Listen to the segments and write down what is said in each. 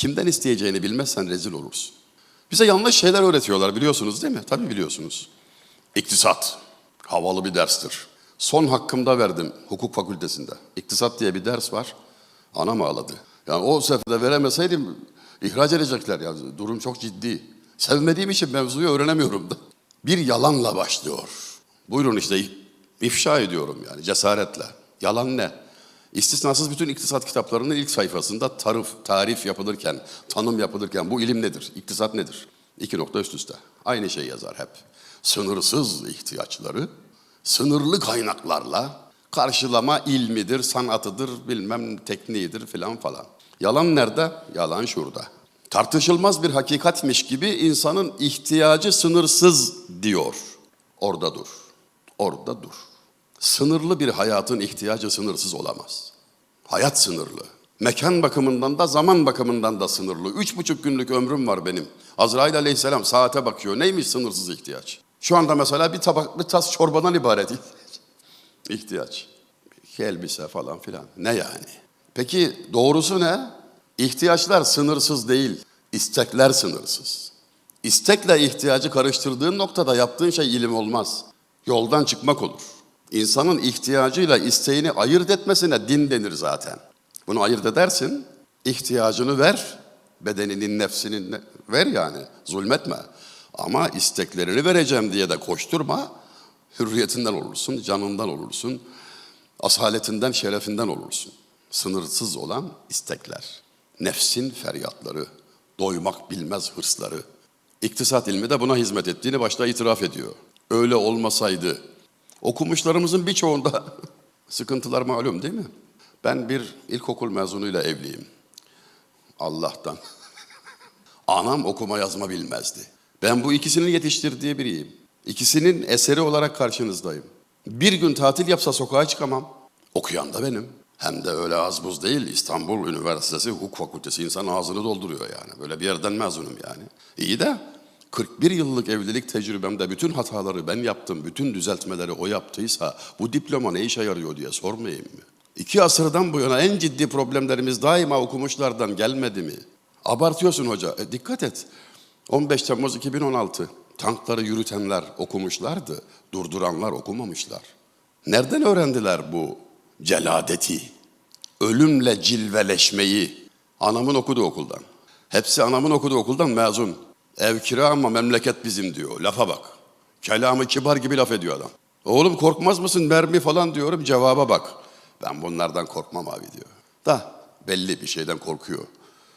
Kimden isteyeceğini bilmezsen rezil olursun. Bize yanlış şeyler öğretiyorlar biliyorsunuz değil mi? Tabii biliyorsunuz. İktisat havalı bir derstir. Son hakkımda verdim hukuk fakültesinde. İktisat diye bir ders var. Anam ağladı. Yani o seferde veremeseydim ihraç edecekler. Yani durum çok ciddi. Sevmediğim için mevzuyu öğrenemiyorum da. Bir yalanla başlıyor. Buyurun işte ifşa ediyorum yani cesaretle. Yalan ne? İstisnasız bütün iktisat kitaplarının ilk sayfasında tarif, tarif yapılırken, tanım yapılırken bu ilim nedir, iktisat nedir? İki nokta üst üste. Aynı şey yazar hep. Sınırsız ihtiyaçları, sınırlı kaynaklarla karşılama ilmidir, sanatıdır, bilmem tekniğidir filan falan. Yalan nerede? Yalan şurada. Tartışılmaz bir hakikatmiş gibi insanın ihtiyacı sınırsız diyor. Orada dur. Orada dur. Sınırlı bir hayatın ihtiyacı sınırsız olamaz. Hayat sınırlı. Mekan bakımından da zaman bakımından da sınırlı. Üç buçuk günlük ömrüm var benim. Azrail aleyhisselam saate bakıyor. Neymiş sınırsız ihtiyaç? Şu anda mesela bir tabak, bir tas çorbadan ibaret ihtiyaç. İki elbise falan filan. Ne yani? Peki doğrusu ne? İhtiyaçlar sınırsız değil, istekler sınırsız. İstekle ihtiyacı karıştırdığın noktada yaptığın şey ilim olmaz. Yoldan çıkmak olur. İnsanın ihtiyacıyla isteğini ayırt etmesine din denir zaten. Bunu ayırt edersin, ihtiyacını ver, bedeninin, nefsinin ne- ver yani, zulmetme. Ama isteklerini vereceğim diye de koşturma, hürriyetinden olursun, canından olursun, asaletinden, şerefinden olursun. Sınırsız olan istekler, nefsin feryatları, doymak bilmez hırsları. İktisat ilmi de buna hizmet ettiğini başta itiraf ediyor. Öyle olmasaydı, okumuşlarımızın birçoğunda sıkıntılar malum değil mi? Ben bir ilkokul mezunuyla evliyim. Allah'tan. Anam okuma yazma bilmezdi. Ben bu ikisinin yetiştirdiği biriyim. İkisinin eseri olarak karşınızdayım. Bir gün tatil yapsa sokağa çıkamam. Okuyan da benim. Hem de öyle az buz değil. İstanbul Üniversitesi Hukuk Fakültesi insan ağzını dolduruyor yani. Böyle bir yerden mezunum yani. İyi de 41 yıllık evlilik tecrübemde bütün hataları ben yaptım, bütün düzeltmeleri o yaptıysa bu diploma ne işe yarıyor diye sormayayım mı? İki asırdan bu yana en ciddi problemlerimiz daima okumuşlardan gelmedi mi? Abartıyorsun hoca. E, dikkat et. 15 Temmuz 2016 tankları yürütenler okumuşlardı, durduranlar okumamışlar. Nereden öğrendiler bu celadeti, ölümle cilveleşmeyi? Anamın okuduğu okuldan. Hepsi anamın okuduğu okuldan mezun. Ev kira ama memleket bizim diyor. Lafa bak. Kelamı kibar gibi laf ediyor adam. Oğlum korkmaz mısın mermi falan diyorum cevaba bak. Ben bunlardan korkmam abi diyor. Da belli bir şeyden korkuyor.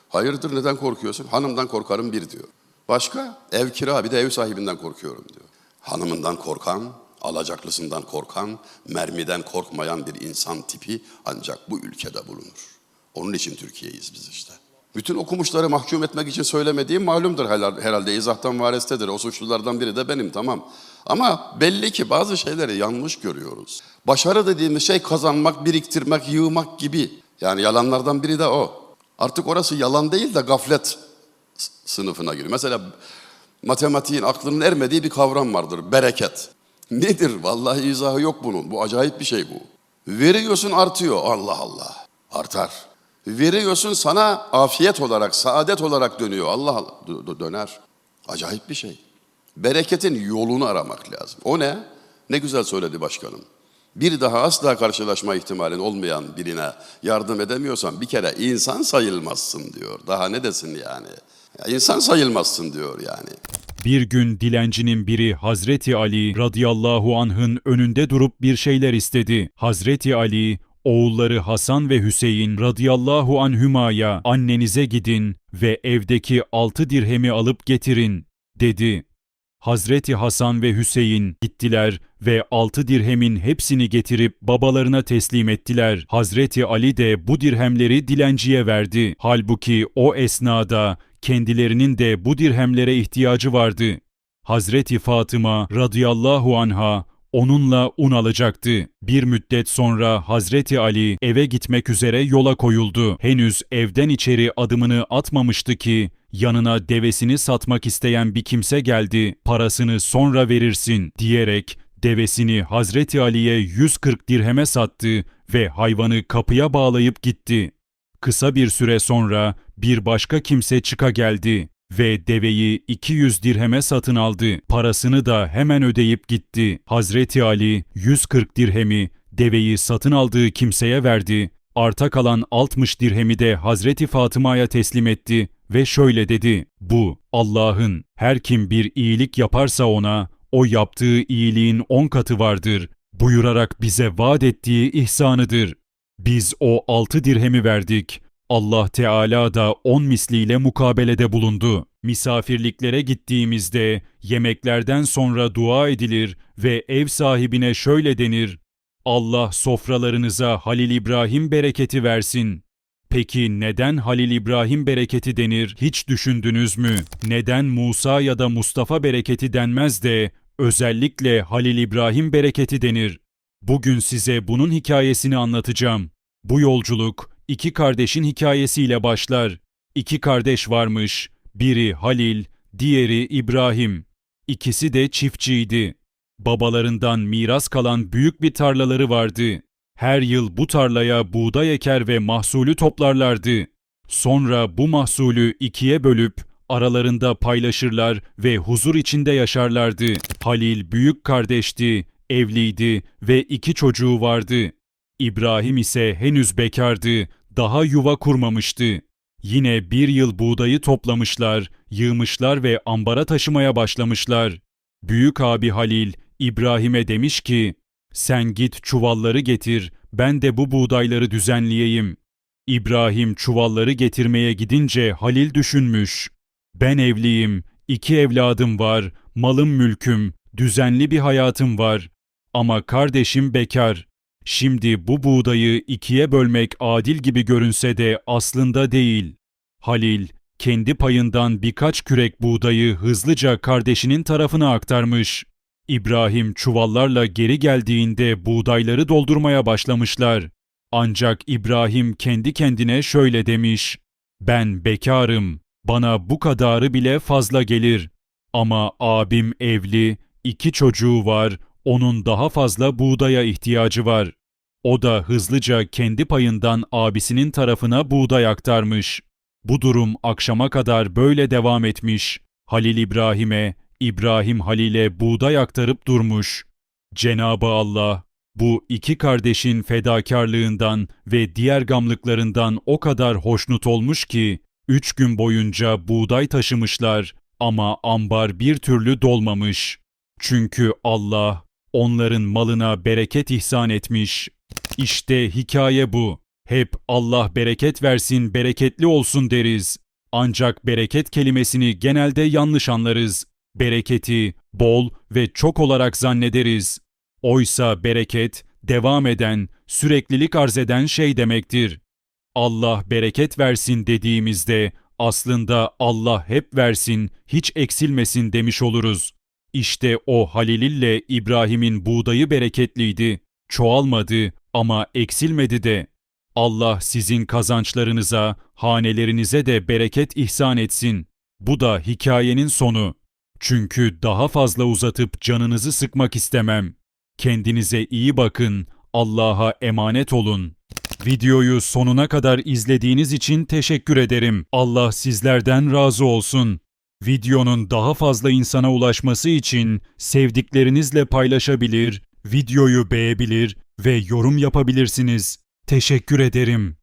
Hayırdır neden korkuyorsun? Hanımdan korkarım bir diyor. Başka? Ev kira bir de ev sahibinden korkuyorum diyor. Hanımından korkan, alacaklısından korkan, mermiden korkmayan bir insan tipi ancak bu ülkede bulunur. Onun için Türkiye'yiz biz işte. Bütün okumuşları mahkum etmek için söylemediğim malumdur herhal- herhalde izahtan varestedir. O suçlulardan biri de benim tamam. Ama belli ki bazı şeyleri yanlış görüyoruz. Başarı dediğimiz şey kazanmak, biriktirmek, yığmak gibi. Yani yalanlardan biri de o. Artık orası yalan değil de gaflet sınıfına giriyor. Mesela matematiğin aklının ermediği bir kavram vardır. Bereket. Nedir? Vallahi izahı yok bunun. Bu acayip bir şey bu. Veriyorsun artıyor. Allah Allah. Artar. Veriyorsun sana afiyet olarak, saadet olarak dönüyor. Allah Allah dö- dö- döner. Acayip bir şey. Bereketin yolunu aramak lazım. O ne? Ne güzel söyledi başkanım. Bir daha asla karşılaşma ihtimalin olmayan birine yardım edemiyorsan bir kere insan sayılmazsın diyor. Daha ne desin yani? Ya insan sayılmazsın diyor yani. Bir gün dilencinin biri Hazreti Ali radıyallahu anh'ın önünde durup bir şeyler istedi. Hazreti Ali, oğulları Hasan ve Hüseyin radıyallahu anhümaya annenize gidin ve evdeki altı dirhemi alıp getirin, dedi. Hazreti Hasan ve Hüseyin gittiler ve altı dirhemin hepsini getirip babalarına teslim ettiler. Hazreti Ali de bu dirhemleri dilenciye verdi. Halbuki o esnada kendilerinin de bu dirhemlere ihtiyacı vardı. Hazreti Fatıma radıyallahu anha onunla un alacaktı. Bir müddet sonra Hazreti Ali eve gitmek üzere yola koyuldu. Henüz evden içeri adımını atmamıştı ki yanına devesini satmak isteyen bir kimse geldi. Parasını sonra verirsin diyerek devesini Hazreti Ali'ye 140 dirheme sattı ve hayvanı kapıya bağlayıp gitti. Kısa bir süre sonra bir başka kimse çıka geldi ve deveyi 200 dirheme satın aldı. Parasını da hemen ödeyip gitti. Hazreti Ali 140 dirhemi deveyi satın aldığı kimseye verdi. Arta kalan 60 dirhemi de Hazreti Fatıma'ya teslim etti ve şöyle dedi. Bu Allah'ın her kim bir iyilik yaparsa ona o yaptığı iyiliğin 10 katı vardır. Buyurarak bize vaat ettiği ihsanıdır. Biz o 6 dirhemi verdik. Allah Teala da 10 misliyle mukabelede bulundu. Misafirliklere gittiğimizde yemeklerden sonra dua edilir ve ev sahibine şöyle denir. Allah sofralarınıza Halil İbrahim bereketi versin. Peki neden Halil İbrahim bereketi denir hiç düşündünüz mü? Neden Musa ya da Mustafa bereketi denmez de özellikle Halil İbrahim bereketi denir? Bugün size bunun hikayesini anlatacağım. Bu yolculuk iki kardeşin hikayesiyle başlar. İki kardeş varmış. Biri Halil, diğeri İbrahim. İkisi de çiftçiydi. Babalarından miras kalan büyük bir tarlaları vardı. Her yıl bu tarlaya buğday eker ve mahsulü toplarlardı. Sonra bu mahsulü ikiye bölüp aralarında paylaşırlar ve huzur içinde yaşarlardı. Halil büyük kardeşti, evliydi ve iki çocuğu vardı. İbrahim ise henüz bekardı, daha yuva kurmamıştı. Yine bir yıl buğdayı toplamışlar, yığmışlar ve ambara taşımaya başlamışlar. Büyük abi Halil, İbrahim'e demiş ki, sen git çuvalları getir, ben de bu buğdayları düzenleyeyim. İbrahim çuvalları getirmeye gidince Halil düşünmüş. Ben evliyim, iki evladım var, malım mülküm, düzenli bir hayatım var. Ama kardeşim bekar. Şimdi bu buğdayı ikiye bölmek adil gibi görünse de aslında değil. Halil, kendi payından birkaç kürek buğdayı hızlıca kardeşinin tarafına aktarmış. İbrahim çuvallarla geri geldiğinde buğdayları doldurmaya başlamışlar. Ancak İbrahim kendi kendine şöyle demiş. Ben bekarım, bana bu kadarı bile fazla gelir. Ama abim evli, iki çocuğu var, onun daha fazla buğdaya ihtiyacı var. O da hızlıca kendi payından abisinin tarafına buğday aktarmış. Bu durum akşama kadar böyle devam etmiş. Halil İbrahim'e, İbrahim Halil'e buğday aktarıp durmuş. Cenabı Allah bu iki kardeşin fedakarlığından ve diğer gamlıklarından o kadar hoşnut olmuş ki üç gün boyunca buğday taşımışlar ama ambar bir türlü dolmamış. Çünkü Allah onların malına bereket ihsan etmiş. İşte hikaye bu. Hep Allah bereket versin, bereketli olsun deriz. Ancak bereket kelimesini genelde yanlış anlarız. Bereketi bol ve çok olarak zannederiz. Oysa bereket devam eden, süreklilik arz eden şey demektir. Allah bereket versin dediğimizde aslında Allah hep versin, hiç eksilmesin demiş oluruz. İşte o Halil ile İbrahim'in buğdayı bereketliydi. Çoğalmadı ama eksilmedi de. Allah sizin kazançlarınıza, hanelerinize de bereket ihsan etsin. Bu da hikayenin sonu. Çünkü daha fazla uzatıp canınızı sıkmak istemem. Kendinize iyi bakın, Allah'a emanet olun. Videoyu sonuna kadar izlediğiniz için teşekkür ederim. Allah sizlerden razı olsun. Videonun daha fazla insana ulaşması için sevdiklerinizle paylaşabilir, videoyu beğenebilir ve yorum yapabilirsiniz. Teşekkür ederim.